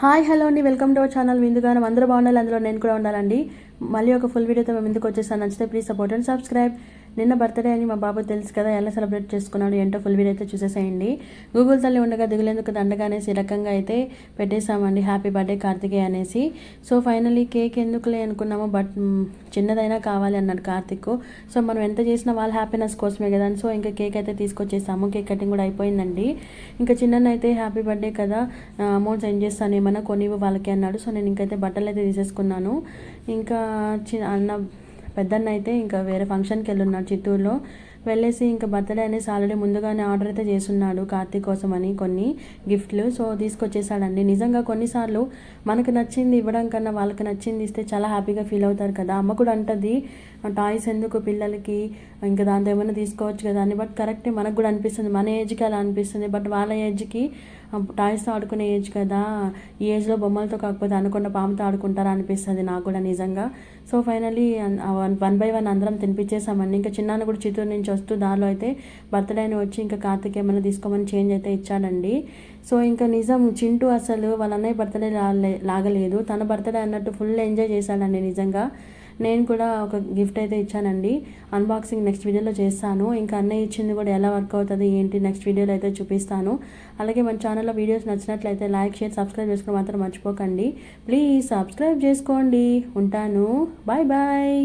Hi hello అండి. Welcome to our channel. విందుగానం అందరూ బాగుండాలి అందులో నేను కూడా ఉండాలండి. మళ్ళీ ఒక ఫుల్ వీడియోతో మేము ముందుకు వచ్చేసాను. నచ్చితే ప్లీజ్ సపోర్ట్ అండ్ సబ్స్క్రైబ్. నిన్న బర్త్డే అని మా బాబు తెలుసు కదా ఎలా సెలబ్రేట్ చేసుకున్నాడు ఏంటో ఫుల్ వీడియో అయితే చూసేసేయండి. గూగుల్ తల్లి ఉండగా దిగులేందుకు దండగా అనేసి ఈ రకంగా అయితే పెట్టేశామండి. హ్యాపీ బర్త్డే కార్తికేయ అనేసి. సో ఫైనలీ కేక్ ఎందుకులే అనుకున్నాము బట్ చిన్నదైనా కావాలి అన్నాడు కార్తిక్ సో మనం ఎంత చేసినా వాళ్ళ హ్యాపీనెస్ కోసమే కదా సో ఇంకా కేక్ అయితే తీసుకొచ్చేసాము. కేక్ కటింగ్ కూడా అయిపోయిందండి. ఇంకా చిన్న అయితే హ్యాపీ బర్త్డే కదా అమౌంట్ సెండ్ చేస్తాను ఏమన్నా కొనివ్వు వాళ్ళకి అన్నాడు. సో నేను ఇంకైతే బట్టలు అయితే తీసేసుకున్నాను. ఇంకా చిన్న అన్న పెద్దన్న అయితే ఇంకా వేరే ఫంక్షన్కి వెళ్ళున్నాడు చిత్తూరులో. వెళ్ళేసి ఇంకా బర్త్డే అనేసి ఆల్రెడీ ముందుగానే ఆర్డర్ అయితే చేస్తున్నాడు కార్తీక్ కోసం అని కొన్ని గిఫ్ట్లు సో తీసుకొచ్చేసాడండి. నిజంగా కొన్నిసార్లు మనకు నచ్చింది ఇవ్వడం కన్నా వాళ్ళకి నచ్చింది ఇస్తే చాలా హ్యాపీగా ఫీల్ అవుతారు కదా. అమ్మ కూడా అంటుంది టాయ్స్ ఎందుకు పిల్లలకి? ఇంకా దాంతో ఏమైనా తీసుకోవచ్చు కదా అని. బట్ కరెక్టే మనకు కూడా అనిపిస్తుంది. మన ఏజ్కి అలా అనిపిస్తుంది. బట్ వాళ్ళ ఏజ్కి టాయ్స్తో ఆడుకునే ఏజ్ కదా. ఈ ఏజ్లో బొమ్మలతో కాకపోతే అనుకున్న పాముతో ఆడుకుంటారా అనిపిస్తుంది నాకు కూడా నిజంగా. So finally one by one అందరం తినిపించేసామండి ఇంకా చిన్నాన్న కూడా చిత్తూరు నుంచి వస్తూ దారిలో అయితే బర్త్డే అని వచ్చి ఇంకా కార్తీక్ ఏమైనా తీసుకోమని చేంజ్ అయితే ఇచ్చాడండి. సో ఇంకా నిజం చింటూ అసలు వాళ్ళ అన్నయ్య బర్త్డే లాగలేదు. తన బర్త్డే అన్నట్టు ఫుల్ ఎంజాయ్ చేశాడండి నిజంగా. నేను కూడా ఒక గిఫ్ట్ అయితే ఇచ్చానండి. అన్బాక్సింగ్ నెక్స్ట్ వీడియోలో చేస్తాను. ఇంకా అన్నయ్య ఇచ్చింది కూడా ఎలా వర్క్ అవుతుంది ఏంటి నెక్స్ట్ వీడియోలో అయితే చూపిస్తాను. అలాగే మన ఛానల్లో వీడియోస్ నచ్చినట్లయితే లైక్ షేర్ సబ్స్క్రైబ్ చేసుకుని మాత్రం మర్చిపోకండి. ప్లీజ్ సబ్స్క్రైబ్ చేసుకోండి. ఉంటాను. Bye bye